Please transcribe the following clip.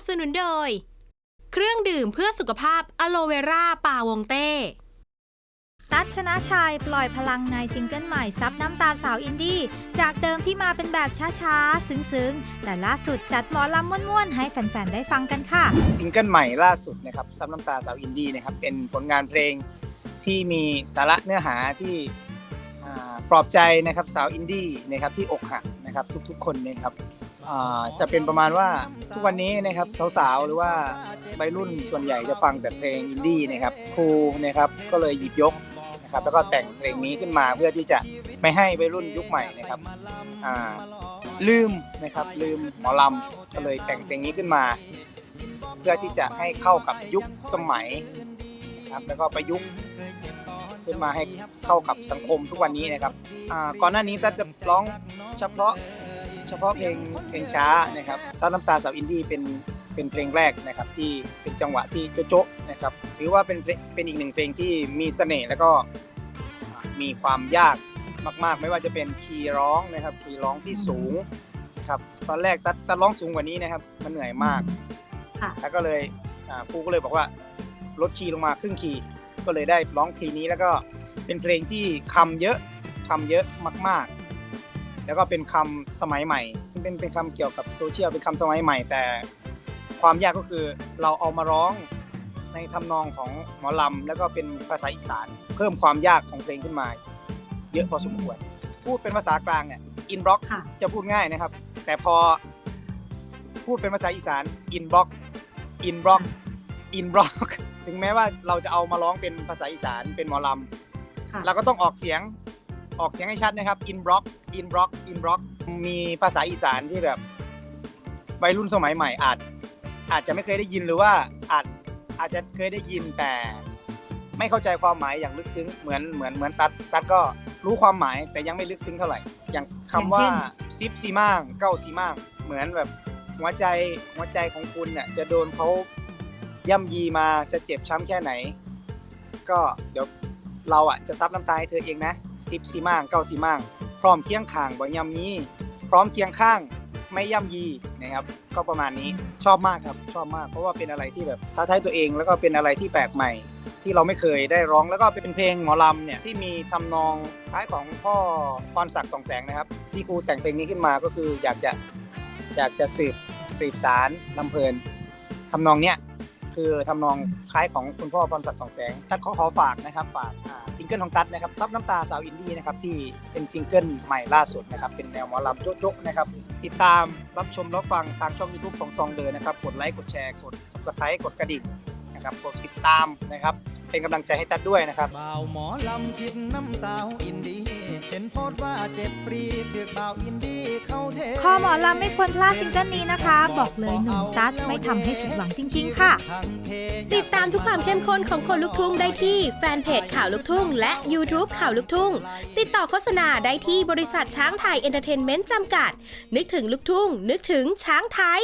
บสนุนโดย เครื่องดื่มเพื่อสุขภาพอะโลเวราปาวงเต้ ตั๊ดชนะชัยปล่อยพลังในซิงเกิลใหม่ซับน้ำตาสาวอินดี้ จากเดิมที่มาเป็นแบบช้าๆ ซึ้งๆ แต่ล่าสุดจัดหมอลำม่วนๆ ให้แฟนๆ ได้ฟังกันค่ะ ซิงเกิลใหม่ล่าสุดนะครับซับน้ำตาสาวอินดี้นะครับเป็นผลงานเพลงที่มีสาระเนื้อหาที่อ่าปลอบใจนะครับสาวอินดี้นะครับที่อกหักนะครับทุกๆ คนนะครับ อ่าจะเป็นประมาณว่าทุกวันนี้นะครับสาวๆหรือว่าวัยรุ่นส่วนใหญ่จะฟังแต่เพลงอินดี้นะครับครูนะครับก็เลยหยิบยกนะครับแล้วก็แต่งเพลงนี้ขึ้นมาเพื่อที่จะไม่ให้วัยรุ่นยุคใหม่นะครับอ่าลืมนะครับลืมหมอลำก็เลยแต่งเพลงนี้ขึ้นมา เพื่อที่จะให้เข้ากับยุคสมัยนะครับแล้วก็ประยุกต์ขึ้นมาให้เข้ากับสังคมทุกวันนี้นะครับก่อนหน้านี้ตัจะร้องเฉพาะ เฉพาะเพลงเพลงช้านะครับซับน้ำตาสาวอินดี้เป็นเป็นเพลงแรกนะครับที่เป็นจังหวะที่โจ๊ะๆนะครับหรือว่าเป็นเพลงเป็นอีกหนึ่งเพลงที่มีเสน่ห์แล้วก็มีความยากมาก ๆ ไม่ว่าจะเป็นคีย์ร้องนะครับคีย์ร้องที่สูงนะครับตอนแรกตัดตัดร้องสูงกว่านี้นะครับ มันเหนื่อยมากค่ะแล้วก็เลยอ่าครูก็เลยบอกว่าลดคีย์ลงมาครึ่งคีย์ก็เลยได้ร้องเพลงนี้แล้วก็เป็นเพลงที่คำเยอะคำเยอะมาก ๆ แล้วก็เป็นคำสมัยใหม่เป็นเป็นคำเกี่ยวกับโซเชียลเป็นคำสมัยใหม่ แต่ความยากก็คือเราเอามาร้องในทำนองของหมอลำแล้วก็เป็นภาษาอีสาน เพิ่มความยากของเพลงขึ้นมา เยอะพอสมควรพูดเป็นภาษากลางเนี่ยอินบล็อกค่ะจะพูดง่ายนะครับ แต่พอพูดเป็นภาษาอีสานอินบล็อกอินบล็อกอินบล็อกถึงแม้ว่าเราจะเอามาร้องเป็นภาษาอีสานเป็นหมอลค่ะำเราก็ต้องออกเสียง ออกเสียงให้ชัดนะครับ อินบล็อก อินบล็อก อินบล็อก มีภาษาอีสานที่แบบวัยรุ่นสมัยใหม่อาจ อาจจะไม่เคยได้ยินหรือว่าอาจอาจจะเคยได้ยินแต่ไม่เข้าใจความหมายอย่างลึกซึ้งเหมือนเหมือนเหมือนตัดตัดก็รู้ความหมายแต่ยังไม่ลึกซึ้งเท่าไหร่ อย่างคำว่าอย่าซิปซีมางเก้าซีมางเหมือนแบบหัวใจหัวใจของคุณเนี่ยจะโดนเขาย่ำยีมาจะเจ็บช้ำแค่ไหน ก็เดี๋ยว เราอะจะซับน้ำตาให้เธอเองนะซิปซีมางเก้าซีมางพร้อมเคียงข้างบ่ย่ำยีพร้อมเคียงข้างไม่ย่ำยีนะครับ ก็ประมาณนี้ชอบมากครับชอบมาก เพราะว่าเป็นอะไรที่แบบท้าทายตัวเอง แล้วก็เป็นอะไรที่แปลกใหม่ ที่เราไม่เคยได้ร้องแล้วก็เป็นเพลงหมอลำเนี่ยที่มีทำนองคล้ายของพ่อพรศักดิ์สองแสงนะครับ ที่ครูแต่งเพลงนี้ขึ้นมาก็คืออยากจะอยากจะสืบสืบสารลำเพลินทำนองเนี้ย คือทำนองคล้ายของคุณพ่อพรศักดิ์สองแสงตัดขอขอฝากนะครับฝากซิงเกิลของตัดนะครับซับน้ำตาสาวอินดี้นะครับที่เป็นซิงเกิลใหม่ล่าสุดนะครับเป็นแนวหมอลำโจ๊กๆนะครับติดตามรับชมรับฟังทางช่องยูทูบของซองเดอนะครับกดไลค์กดแชร์กดสับสไครต์กดกระดิ่ง นะครับกดติดตามนะครับ เป็นกำลังใจให้ตัดด้วยนะครับ บ่าวหมอลำคิดน้ำสาวอินดีเห็นโพสต์ว่าเจ็บฟรีเถือกบ่าวอินดีเข้าเทคอหมอลำไม่ควรพลาดซิงเกิลนี้นะคะ บอกเลยหนุ่มตั๊ดไม่ทำให้ผิดหวังจริง ๆ ค่ะ ติดตามทุกความเข้มข้นของคนลุกทุ่งได้ที่แฟนเพจข่าวลุกทุ่ง และ YouTube ข่าวลุกทุ่ง ติดต่อโฆษณาได้ที่บริษัทช้างไทยเอนเตอร์เทนเมนต์จำกัด นึกถึงลุกทุ่ง นึกถึงช้างไทย